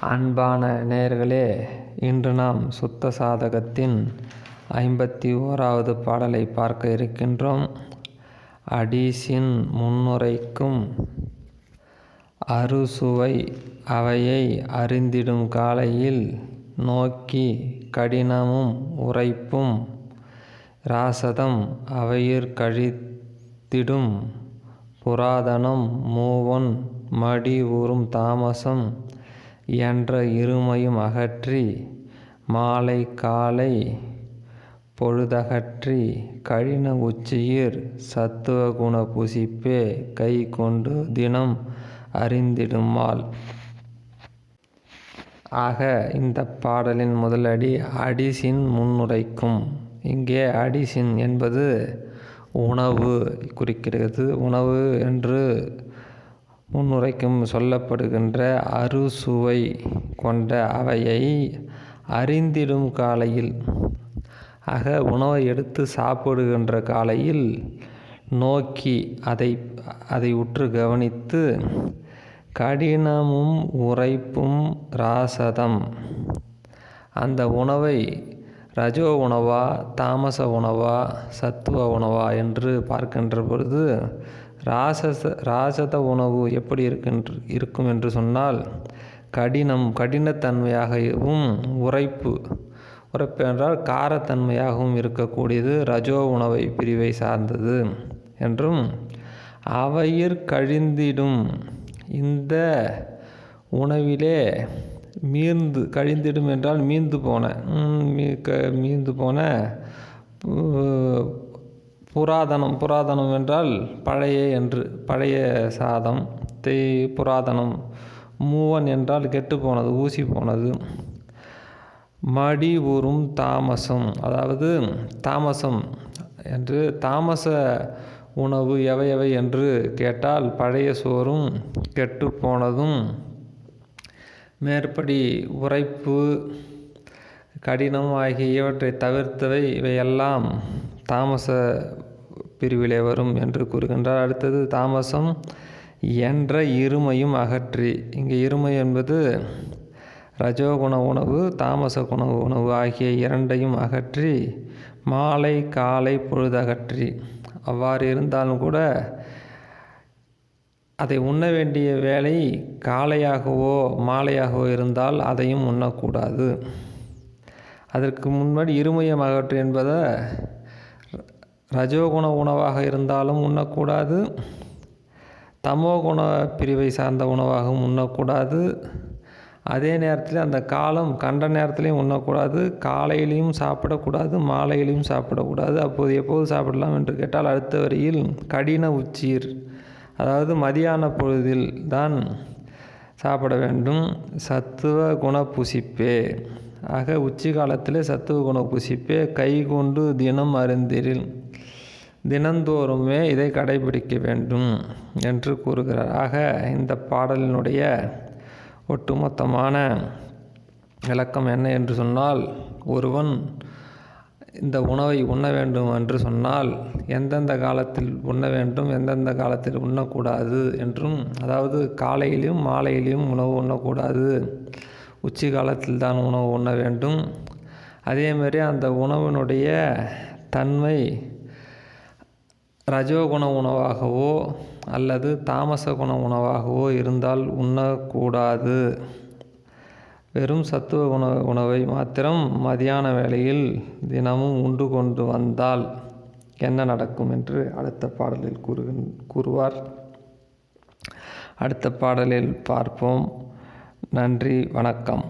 அன்பான நேயர்களே இன்று நாம் சுத்த சாதகத்தின் ஐம்பத்தி ஓராவது பாடலை பார்க்க இருக்கின்றோம். அடிசின் முன்னுரைக்கும் அறுசுவை அவையை அறிந்திடும் காலையில் நோக்கி கடினமும் உரைப்பும் இராசதம் அவையிற் கழித்திடும் புராதனம் மூவன் மடி உறும் தாமசம் என்ற இருமையும் அகற்றி மாலை காலை பொழுதகற்றி கடின உச்சியிற் சத்துவ குண புசிப்பே கை கொண்டு தினம் அறிந்திடுமால். ஆக இந்த பாடலின் முதலடி அடிசின் முன்னுரைக்கும். இங்கே அடிசின் என்பது உணவு குறிக்கிறது. உணவு என்று முன்னுரைக்கும் சொல்லப்படுகின்ற அறுசுவை கொண்ட அவையை அறிந்திடும் காலையில் ஆக உணவை எடுத்து சாப்பிடுகின்ற காலையில் நோக்கி அதை அதை உற்று கவனித்து கடினமும் உரைப்பும் ராசதம். அந்த உணவை ரஜோ உணவா தாமச உணவா சத்துவ உணவா என்று பார்க்கின்ற பொழுது ராசச ராசத உணவு எப்படி இருக்கின்ற இருக்கும் என்று சொன்னால் கடினம் கடினத்தன்மையாகவும் உரைப்பு. உரைப்பு என்றால் காரத்தன்மையாகவும் இருக்கக்கூடியது ரஜோ உணவை பிரிவை சார்ந்தது என்றும் அவையிற் கழிந்திடும் இந்த உணவிலே மீந்து கழிந்திடும் என்றால் மீந்து போன மீந்து போன புராதனம் புராதனம் என்றால் பழைய என்று பழைய சாதம் தே புராதனம். மூவன் என்றால் கெட்டு போனது ஊசி போனது. மடி உறும் தாமசம் அதாவது தாமசம் என்று தாமச உணவு எவை எவை என்று கேட்டால் பழைய சோறும் கெட்டு போனதும். மேற்படி உரைப்பு கடினம் ஆகிய இவற்றை தவிர்த்தவை இவையெல்லாம் தாமச பிரிவிலே வரும் என்று கூறுகின்றார். அடுத்தது தாமசம் என்ற இருமையும் அகற்றி. இங்கே இருமை என்பது ரஜோகுண உணவு தாமச குண உணவு ஆகிய இரண்டையும் அகற்றி மாலை காலை பொழுதகற்றி அவ்வாறு இருந்தாலும் கூட அதை உண்ண வேண்டிய வேலை காலையாகவோ மாலையாகவோ இருந்தால் அதையும் உண்ணக்கூடாது. அதற்கு முன்னாடி இருமயம் அகற்று என்பதை ரஜோகுண உணவாக இருந்தாலும் உண்ணக்கூடாது. தமோகுண பிரிவை சார்ந்த உணவாகவும் உண்ணக்கூடாது. அதே நேரத்தில் அந்த காலம் கண்ட நேரத்துலையும் உண்ணக்கூடாது. காலையிலையும் சாப்பிடக்கூடாது மாலையிலையும் சாப்பிடக்கூடாது. அப்போது எப்போது சாப்பிடலாம் என்று கேட்டால் அடுத்த வரியில் கடின உச்சீர் அதாவது மதியான பொழுதில் தான் சாப்பிட வேண்டும். சத்துவ குண புசிப்பே. ஆக உச்சி காலத்தில் சத்துவ குண புசிப்பே கை கொண்டு தினம் அருந்திரில் தினந்தோறுமே இதை கடைபிடிக்க வேண்டும் என்று கூறுகிறார். ஆக இந்த பாடலினுடைய ஒட்டுமொத்தமான விளக்கம் என்ன என்று சொன்னால் ஒருவன் இந்த உணவை உண்ண வேண்டும் என்று சொன்னால் எந்தெந்த காலத்தில் உண்ண வேண்டும் எந்தெந்த காலத்தில் உண்ணக்கூடாது என்றும் அதாவது காலையிலும் மாலையிலும் உணவு உண்ணக்கூடாது உச்சி காலத்தில் தான் உணவு உண்ண வேண்டும். அதேமாரி அந்த உணவினுடைய தன்மை ரஜோகுண உணவாகவோ அல்லது தாமச குண உணவாகவோ இருந்தால் உண்ணக்கூடாது. வெறும் சத்துவ குண உணவை மாத்திரம் மதியான வேளையில் தினமும் உண்டு கொண்டு வந்தால் என்ன நடக்கும் என்று அடுத்த பாடலில் கூறுகின் கூறுவார். அடுத்த பாடலில் பார்ப்போம். நன்றி வணக்கம்.